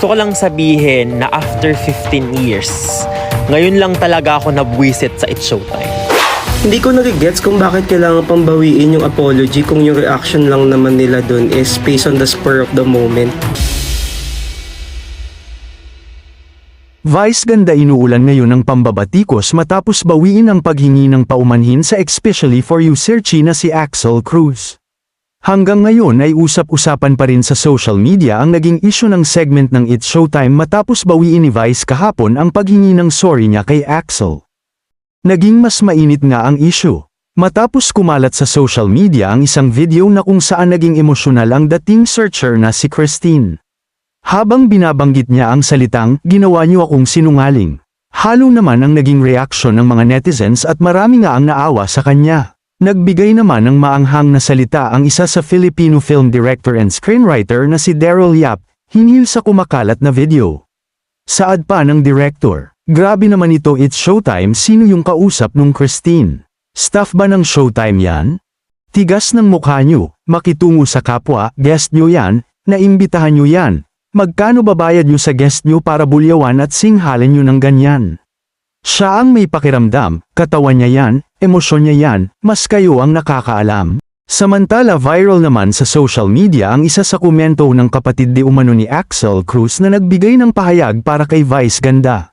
Gusto ko lang sabihin na after 15 years, ngayon lang talaga ako nabwisit sa It's Showtime. Hindi ko nagigets kung bakit kailangan pang bawiin yung apology kung yung reaction lang naman nila dun is based on the spur of the moment. Vice ganda inuulan ngayon ng pambabatikos matapos bawiin ang paghingi ng paumanhin sa especially for you searchy na si Axel Cruz. Hanggang ngayon ay usap-usapan pa rin sa social media ang naging issue ng segment ng It's Showtime matapos bawiin ni Vice kahapon ang paghingi ng sorry niya kay Axel. Naging mas mainit nga ang issue. Matapos kumalat sa social media ang isang video na kung saan naging emosyonal ang dating searcher na si Christine. Habang binabanggit niya ang salitang, ginawa niyo akong sinungaling. Halo naman ang naging reaksyon ng mga netizens at marami nga ang naawa sa kanya. Nagbigay naman ng maanghang na salita ang isa sa Filipino film director and screenwriter na si Daryl Yap, hinil sa kumakalat na video. Saad pa ng director, grabe naman ito it's showtime sino yung kausap nung Christine. Staff ba ng showtime yan? Tigas ng mukha nyo, makitungo sa kapwa, guest nyo yan, naimbitahan nyo yan. Magkano babayad nyo sa guest nyo para bulyawan at singhalin nyo ng ganyan? Siya ang may pakiramdam, katawan niya yan, emosyon niya yan, mas kayo ang nakakaalam. Samantala viral naman sa social media ang isa sa komento ng kapatid di umano ni Axel Cruz na nagbigay ng pahayag para kay Vice Ganda.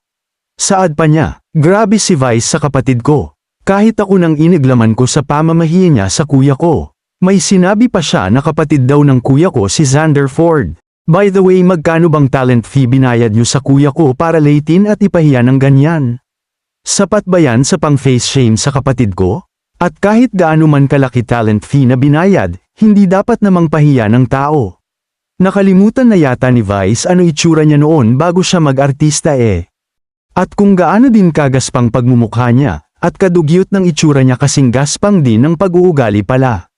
Saad pa niya, grabe si Vice sa kapatid ko. Kahit ako nang iniglaman ko sa pamamahiya niya sa kuya ko. May sinabi pa siya na kapatid daw ng kuya ko si Xander Ford. By the way magkano bang talent fee binayad niyo sa kuya ko para latin at ipahiya ng ganyan? Sapat ba yan sa pang face shame sa kapatid ko? At kahit gaano man kalaki talent fee na binayad, hindi dapat namang pahiya ng tao. Nakalimutan na yata ni Vice ano itsura niya noon bago siya mag-artista eh. At kung gaano din kagaspang pagmumukha niya, at kadugyot ng itsura niya kasing gaspang din ng pag-uugali pala.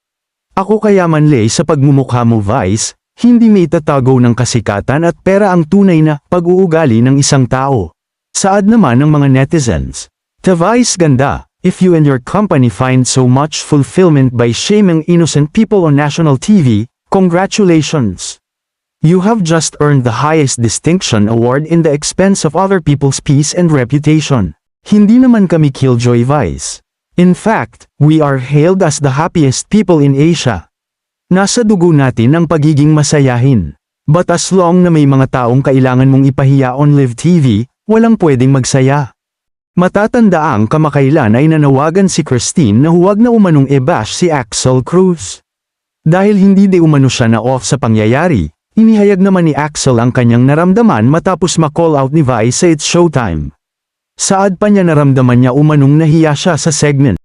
Ako kaya manlay sa pagmumukha mo Vice, hindi may tatago ng kasikatan at pera ang tunay na pag-uugali ng isang tao. Saad naman ng mga netizens. Vice ganda, if you and your company find so much fulfillment by shaming innocent people on national TV, congratulations. You have just earned the highest distinction award in the expense of other people's peace and reputation. Hindi naman kami killjoy Vice. In fact, we are hailed as the happiest people in Asia. Nasa dugo natin ang pagiging masayahin. But as long na may mga taong kailangan mong ipahiya on live TV, walang pwedeng magsaya. Matatandaang kamakailan ay nanawagan si Christine na huwag na umanong i-bash si Axel Cruz. Dahil hindi de umano siya na off sa pangyayari, inihayag naman ni Axel ang kanyang naramdaman matapos ma-call out ni Vice sa It's Showtime. Saad pa niya naramdaman niya umanong nahiya siya sa segment.